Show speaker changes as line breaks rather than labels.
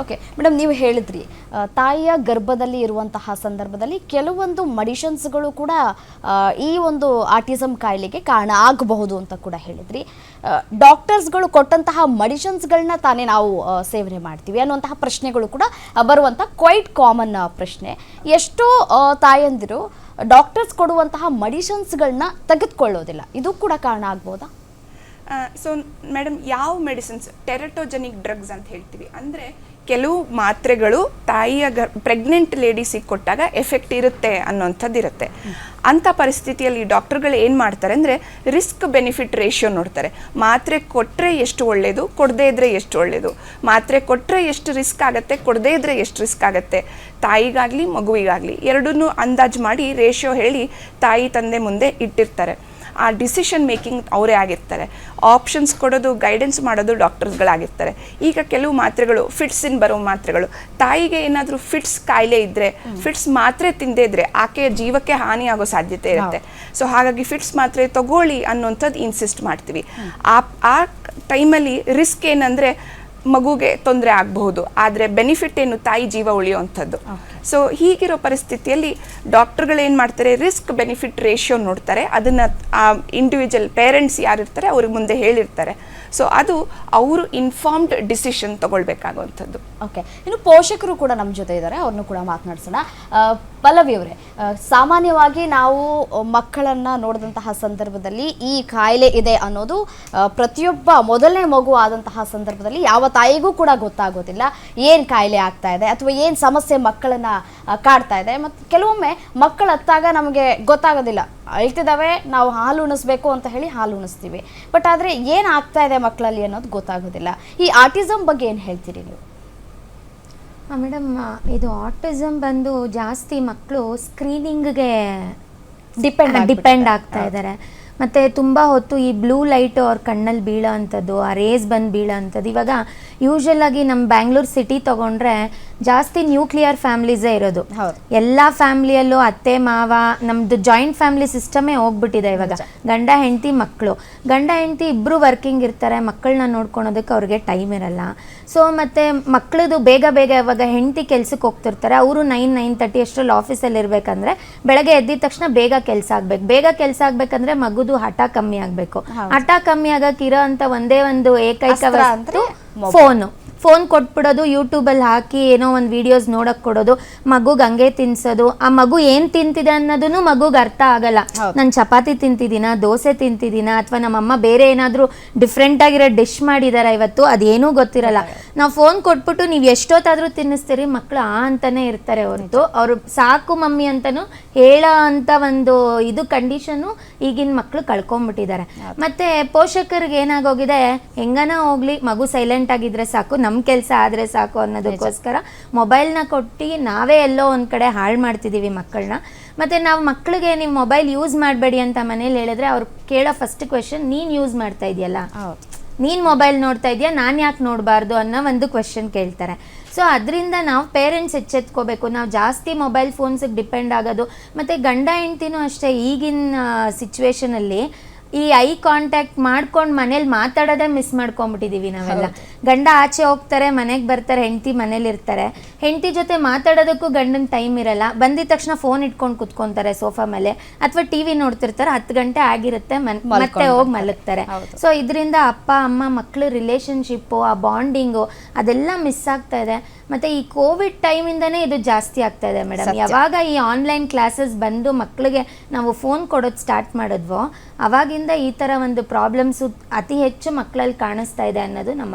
Okay madam ನೀವು ಹೇಳಿದ್ರಿ ತಾಯಿಯ ಗರ್ಭದಲ್ಲಿ ಇರುವಂತಹ ಸಂದರ್ಭದಲ್ಲಿ ಕೆಲವೊಂದು ಮಡಿಷನ್ಸ್ಗಳು ಕೂಡ ಈ ಒಂದು ಆಟಿಸಮ್ ಕಾಯಿಲೆಗೆ ಕಾರಣ ಆಗಬಹುದು ಅಂತ ಕೂಡ ಹೇಳಿದ್ರಿ. ಡಾಕ್ಟರ್ಸ್ಗಳು ಕೊಟ್ಟಂತಹ ಮಡಿಷನ್ಸ್ಗಳನ್ನ ತಾನೇ ನಾವು ಸೇವನೆ ಮಾಡ್ತೀವಿ ಅನ್ನುವಂತಹ ಪ್ರಶ್ನೆಗಳು ಕೂಡ ಬರುವಂಥ ಕ್ವೈಟ್ ಕಾಮನ್ ಪ್ರಶ್ನೆ. ಎಷ್ಟೋ ತಾಯಂದಿರು ಡಾಕ್ಟರ್ಸ್ ಕೊಡುವಂತಹ ಮಡಿಷನ್ಸ್ಗಳನ್ನ ತೆಗೆದುಕೊಳ್ಳೋದಿಲ್ಲ. ಇದು ಕೂಡ ಕಾರಣ ಆಗ್ಬೋದಾ?
ಸೊ ಮೇಡಮ್ ಯಾವ ಮೆಡಿಸಿನ್ಸ್ ಟೆರಟೋಜೆನಿಕ್ ಡ್ರಗ್ಸ್ ಅಂತ ಹೇಳ್ತೀವಿ. ಅಂದರೆ ಕೆಲವು ಮಾತ್ರೆಗಳು ತಾಯಿಯ ಗ ಪ್ರೆಗ್ನೆಂಟ್ ಲೇಡೀಸಿಗೆ ಕೊಟ್ಟಾಗ ಎಫೆಕ್ಟ್ ಇರುತ್ತೆ ಅನ್ನೋಂಥದ್ದು ಇರುತ್ತೆ ಅಂಥ ಪರಿಸ್ಥಿತಿಯಲ್ಲಿ ಡಾಕ್ಟರ್ಗಳು ಏನು ಮಾಡ್ತಾರೆ ಅಂದರೆ ರಿಸ್ಕ್ ಬೆನಿಫಿಟ್ ರೇಷಿಯೋ ನೋಡ್ತಾರೆ. ಮಾತ್ರೆ ಕೊಟ್ಟರೆ ಎಷ್ಟು ಒಳ್ಳೆಯದು ಕೊಡದೇ ಇದ್ದರೆ ಎಷ್ಟು ಒಳ್ಳೆಯದು ಮಾತ್ರೆ ಕೊಟ್ಟರೆ ಎಷ್ಟು ರಿಸ್ಕ್ ಆಗುತ್ತೆ, ಕೊಡದೇ ಇದ್ದರೆ ಎಷ್ಟು ರಿಸ್ಕ್ ಆಗುತ್ತೆ. ತಾಯಿಗಾಗಲಿ, ಮಗುವಿಗಾಗಲಿ ಎರಡನ್ನೂ ಅಂದಾಜು ಮಾಡಿ ರೇಷಿಯೋ ಹೇಳಿ ತಾಯಿ ತಂದೆ ಮುಂದೆ ಇಟ್ಟಿರ್ತಾರೆ. ಆ ಡಿಸಿಷನ್ ಮೇಕಿಂಗ್ ಅವರೇ ಆಗಿರ್ತಾರೆ. ಆಪ್ಷನ್ಸ್ ಕೊಡೋದು ಗೈಡೆನ್ಸ್ ಮಾಡೋದು ಡಾಕ್ಟರ್ಸ್ಗಳಾಗಿರ್ತಾರೆ ಈಗ ಕೆಲವು ಮಾತ್ರೆಗಳು ಫಿಟ್ಸಿನ ಬರೋ ಮಾತ್ರೆಗಳು. ತಾಯಿಗೆ ಏನಾದರೂ ಫಿಟ್ಸ್ ಕಾಯಿಲೆ ಇದ್ದರೆ ಫಿಟ್ಸ್ ಮಾತ್ರೆ ತಿಂದೇ ಇದ್ರೆ ಆಕೆಯ ಜೀವಕ್ಕೆ ಹಾನಿಯಾಗೋ ಸಾಧ್ಯತೆ ಇರುತ್ತೆ. ಸೊ ಹಾಗಾಗಿ ಫಿಟ್ಸ್ ಮಾತ್ರೆ ತಗೊಳ್ಳಿ ಅನ್ನೋಂಥದ್ದು ಇನ್ಸಿಸ್ಟ್ ಮಾಡ್ತೀವಿ. ಆ ಆ ಟೈಮಲ್ಲಿ ರಿಸ್ಕ್ ಏನಂದರೆ ಮಗುಗೆ ತೊಂದರೆ ಆಗಬಹುದು ಆದರೆ ಬೆನಿಫಿಟ್ ಏನು ತಾಯಿ ಜೀವ ಉಳಿಯುವಂಥದ್ದು. ಸೊ ಹೀಗಿರೋ ಪರಿಸ್ಥಿತಿಯಲ್ಲಿ ಡಾಕ್ಟರ್ಗಳು ಏನು ಮಾಡ್ತಾರೆ ರಿಸ್ಕ್ ಬೆನಿಫಿಟ್ ರೇಷಿಯೋ ನೋಡ್ತಾರೆ. ಅದನ್ನು ಆ ಇಂಡಿವಿಜುವಲ್ ಪೇರೆಂಟ್ಸ್ ಯಾರಿರ್ತಾರೆ ಅವ್ರಿಗೆ ಮುಂದೆ ಹೇಳಿರ್ತಾರೆ. ಸೊ ಅದು ಅವರು ಇನ್ಫಾರ್ಮ್ಡ್ ಡಿಸಿಷನ್ ತಗೊಳ್ಬೇಕಾಗುವಂಥದ್ದು.
ಓಕೆ ಇನ್ನು ಪೋಷಕರು ಕೂಡ ನಮ್ಮ ಜೊತೆ ಇದ್ದಾರೆ. ಅವ್ರನ್ನು ಕೂಡ ಮಾತನಾಡ್ಸೋಣ. ಆ, ಪಲ್ಲವಿ ಅವರೇ ಸಾಮಾನ್ಯವಾಗಿ ನಾವು ಮಕ್ಕಳನ್ನ ನೋಡಿದಂತಹ ಸಂದರ್ಭದಲ್ಲಿ ಈ ಕಾಯಿಲೆ ಇದೆ ಅನ್ನೋದು ಪ್ರತಿಯೊಬ್ಬ ಮೊದಲನೇ ಮಗು ಆದಂತಹ ಸಂದರ್ಭದಲ್ಲಿ ಯಾವ ತಾಯಿಗೂ ಕೂಡ ಗೊತ್ತಾಗೋದಿಲ್ಲ. ಏನು ಕಾಯಿಲೆ ಆಗ್ತಾ ಇದೆ ಅಥವಾ ಏನು ಸಮಸ್ಯೆ ಮಕ್ಕಳನ್ನ ಕಾಡ್ತಾ ಇದೆ. ಮತ್ತು ಕೆಲವೊಮ್ಮೆ ಮಕ್ಕಳು ಹತ್ತಾಗ ನಮಗೆ ಗೊತ್ತಾಗೋದಿಲ್ಲ. ಅಳ್ತಿದ್ದಾವೆ ನಾವು ಹಾಲು ಉಣಿಸ್ಬೇಕು ಅಂತ ಹೇಳಿ ಹಾಲು ಉಣಿಸ್ತೀವಿ. ಬಟ್ ಆದರೆ ಏನು ಆಗ್ತಾ ಇದೆ ಮಕ್ಕಳಲ್ಲಿ ಅನ್ನೋದು ಗೊತ್ತಾಗೋದಿಲ್ಲ. ಈ ಆಟಿಸಮ್ ಬಗ್ಗೆ ಏನು ಹೇಳ್ತೀರಿ ನೀವು?
ಮೇಡಮ್ ಇದು ಆಟಿಸಮ್ ಬಂದು ಜಾಸ್ತಿ ಮಕ್ಕಳು ಸ್ಕ್ರೀನಿಂಗ್ಗೆ ಡಿಪೆಂಡ್
ಡಿಪೆಂಡ್.
ಆಗ್ತಾ ಇದ್ದಾರೆ ಮತ್ತು ತುಂಬ ಹೊತ್ತು ಈ ಬ್ಲೂ ಲೈಟ್ ಅವ್ರ ಕಣ್ಣಲ್ಲಿ ಬೀಳೋ ಅಂಥದ್ದು ಆ ರೇಸ್ ಬಂದು ಬೀಳೋ ಅಂಥದ್ದು ಇವಾಗ ಯೂಶಲ್ ಆಗಿ ನಮ್ಮ ಬ್ಯಾಂಗ್ಳೂರ್ ಸಿಟಿ ತೊಗೊಂಡ್ರೆ ಜಾಸ್ತಿ ನ್ಯೂಕ್ಲಿಯರ್ ಫ್ಯಾಮಿಲೀಸೇ ಇರೋದು. ಎಲ್ಲಾ ಫ್ಯಾಮ್ಲಿಯಲ್ಲೂ ಅತ್ತೆ ಮಾವ ನಮ್ದು ಜಾಯಿಂಟ್ ಫ್ಯಾಮಿಲಿ ಸಿಸ್ಟಮೇ ಹೋಗ್ಬಿಟ್ಟಿದೆ ಇವಾಗ. ಗಂಡ ಹೆಂಡತಿ ಮಕ್ಕಳು ಗಂಡ ಹೆಂಡತಿ ಇಬ್ಬರು ವರ್ಕಿಂಗ್ ಇರ್ತಾರೆ ಮಕ್ಕಳನ್ನ ನೋಡ್ಕೊಳೋದಕ್ಕೆ ಅವ್ರಿಗೆ ಟೈಮ್ ಇರಲ್ಲ. ಸೊ ಮತ್ತು ಮಕ್ಕಳದು ಬೇಗ ಬೇಗ ಇವಾಗ ಹೆಂಡತಿ ಕೆಲ್ಸಕ್ಕೆ ಹೋಗ್ತಿರ್ತಾರೆ. ಅವರು ನೈನ್ ನೈನ್ ತರ್ಟಿ ಅಷ್ಟರಲ್ಲಿ ಆಫೀಸಲ್ಲಿ ಇರಬೇಕಂದ್ರೆ ಬೆಳಗ್ಗೆ ಎದ್ದಿದ ತಕ್ಷಣ ಬೇಗ ಕೆಲಸ ಆಗ್ಬೇಕು. ಬೇಗ ಕೆಲಸ ಆಗ್ಬೇಕಂದ್ರೆ ಮಗುದು ಹಠ ಕಮ್ಮಿ ಆಗಬೇಕು. ಹಠ ಕಮ್ಮಿ ಆಗಕ್ಕೆ ಇರೋ ಅಂತ ಒಂದೇ ಒಂದು ಏಕೈಕ ವಸ್ತು ಫೋನು ಫೋನ್ ಕೊಟ್ಬಿಡೋದು ಯೂಟ್ಯೂಬಲ್ಲಿ ಹಾಕಿ ಏನೋ ಒಂದು ವಿಡಿಯೋಸ್ ನೋಡಕ್ ಕೊಡೋದು ಮಗುಗೆ ಹಂಗೆ ತಿನ್ಸೋದು ಆ ಮಗು ಏನು ತಿಂತಿದೆ ಅನ್ನೋದನ್ನು ಮಗುಗೆ ಅರ್ಥ ಆಗಲ್ಲ. ನಾನು ಚಪಾತಿ ತಿಂತಿದ್ದೀನ ದೋಸೆ ತಿಂತಿದ್ದೀನ ಅಥವಾ ನಮ್ಮಮ್ಮ ಬೇರೆ ಏನಾದರೂ ಡಿಫ್ರೆಂಟಾಗಿರೋ ಡಿಶ್ ಮಾಡಿದಾರ ಇವತ್ತು ಅದೇನೂ ಗೊತ್ತಿರಲ್ಲ. ನಾವು ಫೋನ್ ಕೊಟ್ಬಿಟ್ಟು ನೀವು ಎಷ್ಟೊತ್ತಾದರೂ ತಿನ್ನಿಸ್ತೀರಿ ಮಕ್ಕಳು ಆ ಅಂತಲೇ ಇರ್ತಾರೆ ಹೊರತು. ಅವರು ಸಾಕು ಮಮ್ಮಿ ಅಂತಲೂ ಹೇಳೋ ಅಂತ ಒಂದು ಇದು ಕಂಡೀಷನ್ನು ಈಗಿನ ಮಕ್ಕಳು ಕಳ್ಕೊಂಡ್ಬಿಟ್ಟಿದ್ದಾರೆ ಮತ್ತೆ ಪೋಷಕರಿಗೆ ಏನಾಗೋಗಿದೆ? ಹೆಂಗನ ಹೋಗ್ಲಿ ಮಗು ಸೈಲೆಂಟ್ ಆಗಿದ್ರೆ ಸಾಕು ನಮ್ಮ ಕೆಲಸ ಆದರೆ ಸಾಕು ಅನ್ನೋದಕ್ಕೋಸ್ಕರ ಮೊಬೈಲ್ನ ಕೊಟ್ಟು ನಾವೇ ಎಲ್ಲೋ ಒಂದು ಕಡೆ ಹಾಳು ಮಾಡ್ತಿದ್ದೀವಿ ಮಕ್ಕಳನ್ನ ಮತ್ತು ನಾವು ಮಕ್ಕಳಿಗೆ ನೀವು ಮೊಬೈಲ್ ಯೂಸ್ ಮಾಡಬೇಡಿ ಅಂತ ಮನೇಲಿ ಹೇಳಿದ್ರೆ ಅವ್ರು ಕೇಳೋ ಫಸ್ಟ್ ಕ್ವೆಶನ್ ನೀನು ಯೂಸ್ ಮಾಡ್ತಾ ಇದೆಯಲ್ಲ? ನೀನು ಮೊಬೈಲ್ ನೋಡ್ತಾ ಇದೆಯಾ, ನಾನು ಯಾಕೆ ನೋಡಬಾರ್ದು ಅನ್ನೋ ಒಂದು ಕ್ವೆಶನ್ ಕೇಳ್ತಾರೆ. ಸೊ ಅದರಿಂದ ನಾವು ಪೇರೆಂಟ್ಸ್ ಎಚ್ಚೆತ್ಕೋಬೇಕು. ನಾವು ಜಾಸ್ತಿ ಮೊಬೈಲ್ ಫೋನ್ಸಿಗೆ ಡಿಪೆಂಡ್ ಆಗೋದು. ಮತ್ತು ಗಂಡ ಹೆಂಡ್ತಿನೂ ಅಷ್ಟೇ ಈಗಿನ ಸಿಚುವೇಶನಲ್ಲಿ ಈ ಐ ಕಾಂಟ್ಯಾಕ್ಟ್ ಮಾಡ್ಕೊಂಡು ಮನೇಲಿ ಮಾತಾಡೋದೇ ಮಿಸ್ ಮಾಡ್ಕೊಂಡ್ಬಿಟ್ಟಿದೀವಿ ನಾವೆಲ್ಲ. ಗಂಡ ಆಚೆ ಹೋಗ್ತಾರೆ ಮನೆಗೆ ಬರ್ತಾರೆ ಹೆಂಡತಿ ಮನೇಲಿರ್ತಾರೆ ಹೆಂಡತಿ ಜೊತೆ ಮಾತಾಡೋದಕ್ಕೂ ಗಂಡನ ಟೈಮ್ ಇರಲ್ಲ. ಬಂದಿದ ತಕ್ಷಣ ಫೋನ್ ಇಟ್ಕೊಂಡು ಕುತ್ಕೊಂತಾರೆ ಸೋಫಾ ಮೇಲೆ. ಅಥವಾ ಟಿವಿ ನೋಡ್ತಿರ್ತಾರೆ ಹತ್ತು ಗಂಟೆ ಆಗಿರುತ್ತೆ ಮತ್ತೆ ಹೋಗಿ ಮಲಗ್ತಾರೆ. ಸೊ ಇದರಿಂದ ಅಪ್ಪ ಅಮ್ಮ ಮಕ್ಕಳು ರಿಲೇಶನ್ಶಿಪ್ಪು ಆ ಬಾಂಡಿಂಗು ಅದೆಲ್ಲ ಮಿಸ್ ಆಗ್ತಾ ಇದೆ. ಮತ್ತೆ ಈ ಕೋವಿಡ್ ಟೈಮಿಂದನೇ ಇದು ಜಾಸ್ತಿ ಆಗ್ತಾ ಇದೆ ಮೇಡಮ್ ಯಾವಾಗ ಈ ಆನ್ಲೈನ್ ಕ್ಲಾಸಸ್ ಬಂದು ಮಕ್ಕಳಿಗೆ ನಾವು ಫೋನ್ ಕೊಡೋದು ಸ್ಟಾರ್ಟ್ ಮಾಡಿದ್ವೋ ಅವಾಗಿಂದ ಈ ಥರ ಒಂದು ಪ್ರಾಬ್ಲಮ್ಸು ಅತಿ ಹೆಚ್ಚು ಮಕ್ಕಳಲ್ಲಿ ಕಾಣಿಸ್ತಾ ಇದೆ ಅನ್ನೋದು ನಮ್ಮ